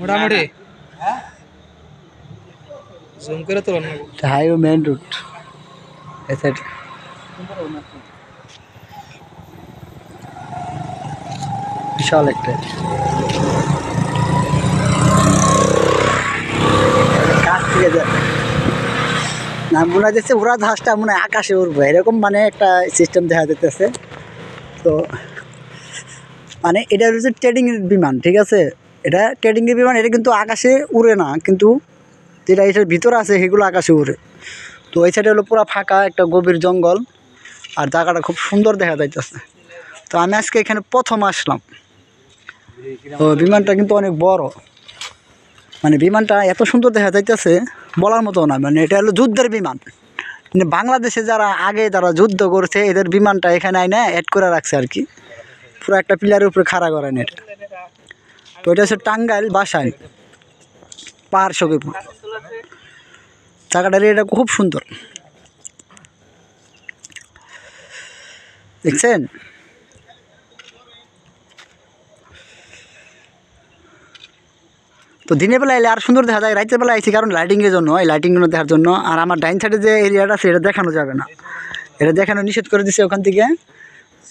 মোটামুটি। জুম করে তো না। হাইওয়ে মেন রুট এ সাইড বিশাল একটা। কাছ থেকে না মনে হচ্ছে উড়া ধাসটা মনে হয় আকাশে উঠবে এরকম মানে একটা সিস্টেম দেখা যেতেছে তো মানে এটা হচ্ছে ট্রেডিংয়ের বিমান, ঠিক আছে? এটা ট্রেডিংয়ের বিমান, এটা কিন্তু আকাশে উড়ে না, কিন্তু যেটা এটার ভিতরে আছে, সেগুলো আকাশে উড়ে। তো এই সাইডে হলো পুরো ফাঁকা, একটা গভীর জঙ্গল, আর জায়গাটা খুব সুন্দর দেখা যাইতেছে। তো আমি আজকে এখানে প্রথম আসলাম। তো বিমানটা কিন্তু অনেক বড়। মানে বিমানটা এত সুন্দর দেখা যাইতেছে, বলার মতো না। মানে এটা হলো যুদ্ধের বিমান। মানে বাংলাদেশে যারা আগে যারা যুদ্ধ করছে, এদের বিমানটা এখানে আইনে অ্যাড করে রাখছে আর কি। পুরো একটা পিলারের উপরে খাড়া করেন এটা তো এটা হচ্ছে টাঙ্গাইল বাসায় পাহাড় সবিপুর জায়গাটার এটা খুব সুন্দর। দেখছেন? তো দিনের বেলা এলে আর সুন্দর দেখা যায়, রাতের বেলা আইছি কারণ লাইটিংয়ের জন্য, এই লাইটিংগুলো দেখার জন্য। আর আমার ডাইন সাইডে যে এরিয়াটা আছে, এটা দেখানো যাবে না। এটা দেখানো নিষেধ করে দিছে ওখান থেকে।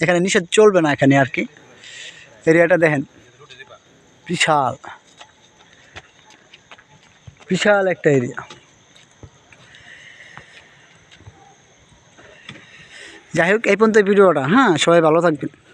এখানে নিষেধ চলবে না এখানে আর কি। এরিয়াটা দেখেন। বিশাল। বিশাল একটা এরিয়া। যাই হোক, এই পর্যন্ত ভিডিওটা। হ্যাঁ সবাই ভালো থাকবেন।